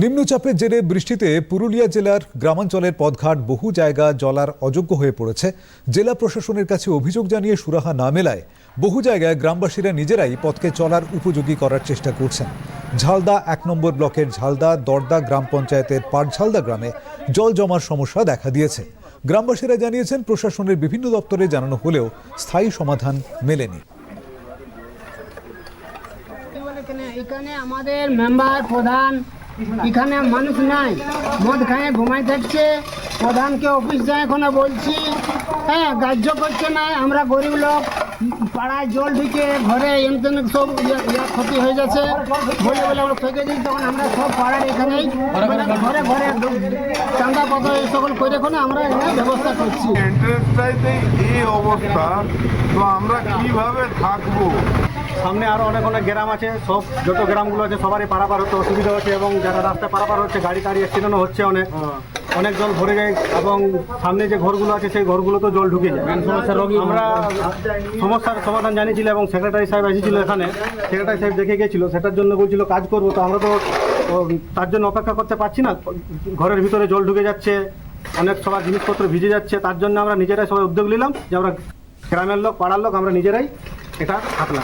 নিম্নচাপের জেরে বৃষ্টিতে পুরুলিয়া জেলার গ্রামাঞ্চলের পথঘাট বহু জায়গা জলার অযোগ্য হয়ে পড়েছে। জেলা প্রশাসনের কাছে অভিযোগ জানিয়ে সুরাহা না মেলায় বহু জায়গায় গ্রামবাসীরা নিজেরাই পথকে চলার উপযোগী করার চেষ্টা করছেন। ঝালদা এক নম্বর ব্লকের ঝালদা দর্দা গ্রাম পঞ্চায়েতের পাটঝালদা গ্রামে জল জমার সমস্যা দেখা দিয়েছে। গ্রামবাসীরা জানিয়েছেন, প্রশাসনের বিভিন্ন দপ্তরে জানানো হলেও স্থায়ী সমাধান মেলেনি। এখানে আমাদের মেম্বার প্রধান এখানে মানুষ নাই। মদ খায় ঘুমাই থাকছে প্রধানকে অফিস যায় এখনও বলছি হ্যাঁ গ্রাহ্য করছে না আমরা গরিব লোক। পাড়ায় জল ঢুকে ঘরে এমতেন সব ক্ষতি হয়ে যাচ্ছে। বলে বলে আমরা থেকে দিই তখন আমরা সব পাড়ার এখানেই ঘরে ঘরে চান্দা পত্র এই সকল করে এখন আমরা এখানে ব্যবস্থা করছি। এই অবস্থা। তো আমরা কীভাবে থাকব? সামনে আরও অনেক অনেক গ্রাম আছে। সব যত গ্রামগুলো আছে সবারই পারাপার হতে অসুবিধা হচ্ছে এবং যারা রাস্তা পারাপার হচ্ছে গাড়ি টাড়ি অ্যাক্সিডেন্টও হচ্ছে অনেক। অনেক জল ভরে যায় এবং সামনে যে ঘরগুলো আছে সেই ঘরগুলো তো জল ঢুকে যায়। আমরা সমস্যার সমাধান জানিয়েছিল এবং সেক্রেটারি সাহেব এসেছিল এখানে। সেক্রেটারি সাহেব দেখে গেছিল সেটার জন্য বলছিল কাজ করব। তো আমরা তো তার জন্য অপেক্ষা করতে পারছি না। ঘরের ভিতরে জল ঢুকে যাচ্ছে অনেক সবার জিনিসপত্র ভিজে যাচ্ছে। তার জন্য আমরা নিজেরাই সবাই উদ্যোগ নিলাম যে আমরা গ্রামের লোক পাড়ার লোক আমরা নিজেরাই এটা থাকলাম।